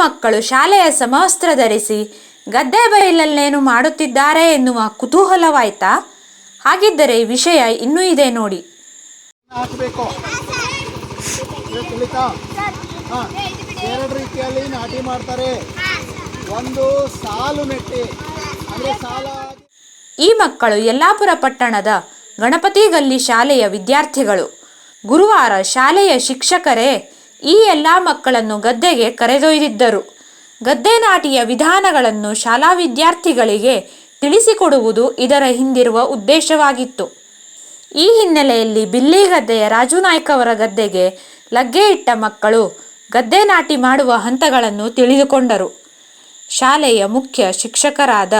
ಮಕ್ಕಳು ಶಾಲೆಯ ಸಮವಸ್ತ್ರ ಧರಿಸಿ ಗದ್ದೆ ಬಯಲಲ್ಲೇನು ಮಾಡುತ್ತಿದ್ದಾರೆ ಎನ್ನುವ ಕುತೂಹಲವಾಯ್ತಾ? ಹಾಗಿದ್ದರೆ ವಿಷಯ ಇನ್ನೂ ಇದೆ ನೋಡಿ. ಎರಡು ರೀತಿಯಲ್ಲಿ ನಾಟಿ ಮಾಡ್ತಾರೆ. ಒಂದು ಸಾಲು ನೆಟ್ಟಿ. ಸಾಲ ಈ ಮಕ್ಕಳು ಯಲ್ಲಾಪುರ ಪಟ್ಟಣದ ಗಣಪತಿ ಗಲ್ಲಿ ಶಾಲೆಯ ವಿದ್ಯಾರ್ಥಿಗಳು. ಗುರುವಾರ ಶಾಲೆಯ ಶಿಕ್ಷಕರೇ ಈ ಎಲ್ಲ ಮಕ್ಕಳನ್ನು ಗದ್ದೆಗೆ ಕರೆದೊಯ್ದಿದ್ದರು. ಗದ್ದೆ ನಾಟಿಯ ವಿಧಾನಗಳನ್ನು ಶಾಲಾ ವಿದ್ಯಾರ್ಥಿಗಳಿಗೆ ತಿಳಿಸಿಕೊಡುವುದು ಇದರ ಹಿಂದಿರುವ ಉದ್ದೇಶವಾಗಿತ್ತು. ಈ ಹಿನ್ನೆಲೆಯಲ್ಲಿ ಬಿಲ್ಲಿಗದ್ದೆಯ ರಾಜು ನಾಯ್ಕ ಅವರ ಗದ್ದೆಗೆ ಲಗ್ಗೆ ಇಟ್ಟ ಮಕ್ಕಳು ಗದ್ದೆ ನಾಟಿ ಮಾಡುವ ಹಂತಗಳನ್ನು ತಿಳಿದುಕೊಂಡರು. ಶಾಲೆಯ ಮುಖ್ಯ ಶಿಕ್ಷಕರಾದ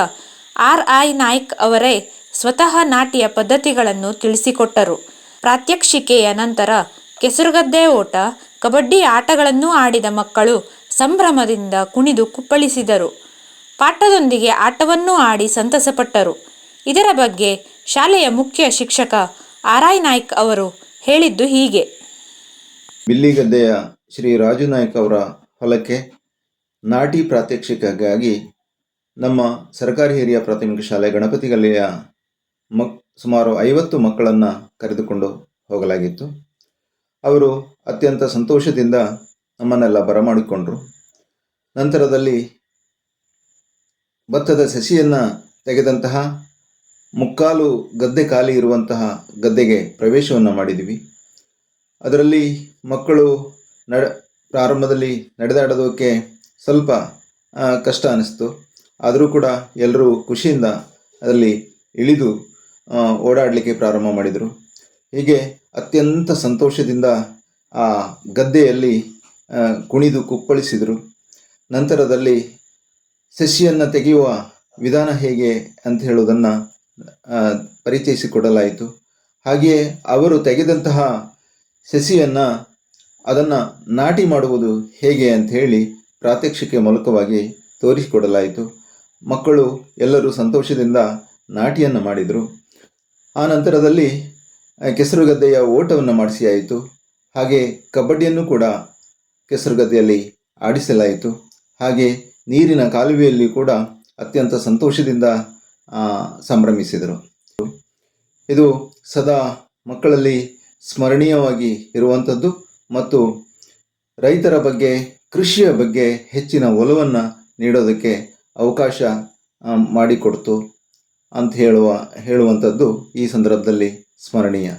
ಆರ್ ಐ ನಾಯ್ಕ್ ಅವರೇ ಸ್ವತಃ ನಾಟಿಯ ಪದ್ಧತಿಗಳನ್ನು ತಿಳಿಸಿಕೊಟ್ಟರು. ಪ್ರಾತ್ಯಕ್ಷಿಕೆಯ ನಂತರ ಕೆಸರುಗದ್ದೆ ಓಟ ಕಬಡ್ಡಿ ಆಟಗಳನ್ನು ಆಡಿದ ಮಕ್ಕಳು ಸಂಭ್ರಮದಿಂದ ಕುಣಿದು ಕುಪ್ಪಳಿಸಿದರು. ಪಾಠದೊಂದಿಗೆ ಆಟವನ್ನೂ ಆಡಿ ಸಂತಸಪಟ್ಟರು. ಇದರ ಬಗ್ಗೆ ಶಾಲೆಯ ಮುಖ್ಯ ಶಿಕ್ಷಕ ಆರಾಯ್ ನಾಯ್ಕ್ ಅವರು ಹೇಳಿದ್ದು ಹೀಗೆ. ಬಿಲ್ಲಿಗದ್ದೆಯ ಶ್ರೀ ರಾಜು ನಾಯ್ಕ್ ಅವರ ಹೊಲಕ್ಕೆ ನಾಟಿ ಪ್ರಾತ್ಯಕ್ಷಿಕೆಗಾಗಿ ನಮ್ಮ ಸರ್ಕಾರಿ ಹಿರಿಯ ಪ್ರಾಥಮಿಕ ಶಾಲೆ ಗಣಪತಿಗಲ್ಲಿಯ ಮಕ್, ಸುಮಾರು ಐವತ್ತು ಮಕ್ಕಳನ್ನು ಕರೆದುಕೊಂಡು ಹೋಗಲಾಗಿತ್ತು. ಅವರು ಅತ್ಯಂತ ಸಂತೋಷದಿಂದ ನಮ್ಮನ್ನೆಲ್ಲ ಬರಮಾಡಿಕೊಂಡರು. ನಂತರದಲ್ಲಿ ಭತ್ತದ ಸಸಿಯನ್ನು ತೆಗೆದಂತಹ ಮುಕ್ಕಾಲು ಗದ್ದೆ ಖಾಲಿ ಇರುವಂತಹ ಗದ್ದೆಗೆ ಪ್ರವೇಶವನ್ನು ಮಾಡಿದ್ವಿ. ಅದರಲ್ಲಿ ಮಕ್ಕಳು ನಡ, ಪ್ರಾರಂಭದಲ್ಲಿ ನಡೆದಾಡೋದಕ್ಕೆ ಸ್ವಲ್ಪ ಕಷ್ಟ ಅನ್ನಿಸ್ತು ಆದರೂ ಕೂಡ ಎಲ್ಲರೂ ಖುಷಿಯಿಂದ ಅದರಲ್ಲಿ ಇಳಿದು ಓಡಾಡಲಿಕ್ಕೆ ಪ್ರಾರಂಭ ಮಾಡಿದರು. ಹೀಗೆ ಅತ್ಯಂತ ಸಂತೋಷದಿಂದ ಆ ಗದ್ದೆಯಲ್ಲಿ ಕುಣಿದು ಕುಪ್ಪಳಿಸಿದರು. ನಂತರದಲ್ಲಿ ಸಸಿಯನ್ನು ತೆಗೆಯುವ ವಿಧಾನ ಹೇಗೆ ಅಂತ ಹೇಳೋದನ್ನು ಪರಿಚಯಿಸಿಕೊಡಲಾಯಿತು. ಹಾಗೆಯೇ ಅವರು ತೆಗೆದಂತಹ ಸಸಿಯನ್ನು ಅದನ್ನು ನಾಟಿ ಮಾಡುವುದು ಹೇಗೆ ಅಂತ ಹೇಳಿ ಪ್ರಾತ್ಯಕ್ಷಿಕೆ ಮೂಲಕವಾಗಿ ತೋರಿಸಿಕೊಡಲಾಯಿತು. ಮಕ್ಕಳು ಎಲ್ಲರೂ ಸಂತೋಷದಿಂದ ನಾಟಿಯನ್ನು ಮಾಡಿದರು. ಆ ನಂತರದಲ್ಲಿ ಕೆಸರುಗದ್ದೆಯ ಓಟವನ್ನು ಮಾಡಿಸಿಯಾಯಿತು. ಹಾಗೆ ಕಬಡ್ಡಿಯನ್ನು ಕೂಡ ಕೆಸರುಗದ್ದೆಯಲ್ಲಿ ಆಡಿಸಲಾಯಿತು. ಹಾಗೆ ನೀರಿನ ಕಾಲುವೆಯಲ್ಲಿ ಕೂಡ ಅತ್ಯಂತ ಸಂತೋಷದಿಂದ ಸಂಭ್ರಮಿಸಿದರು. ಇದು ಸದಾ ಮಕ್ಕಳಲ್ಲಿ ಸ್ಮರಣೀಯವಾಗಿ ಇರುವಂಥದ್ದು ಮತ್ತು ರೈತರ ಬಗ್ಗೆ, ಕೃಷಿಯ ಬಗ್ಗೆ ಹೆಚ್ಚಿನ ಒಲವನ್ನು ನೀಡೋದಕ್ಕೆ ಅವಕಾಶ ಮಾಡಿಕೊಡ್ತು ಅಂತ ಹೇಳುವ, ಹೇಳುವಂಥದ್ದು ಈ ಸಂದರ್ಭದಲ್ಲಿ ಸ್ಮರಣೀಯ.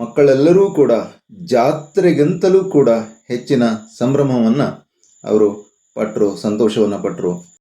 ಮಕ್ಕಳೆಲ್ಲರೂ ಕೂಡ ಜಾತ್ರೆಗಿಂತಲೂ ಕೂಡ ಹೆಚ್ಚಿನ ಸಂಭ್ರಮವನ್ನು ಅವರು ಪಟ್ಟರು ಸಂತೋಷವನ್ನು ಪಟ್ಟರು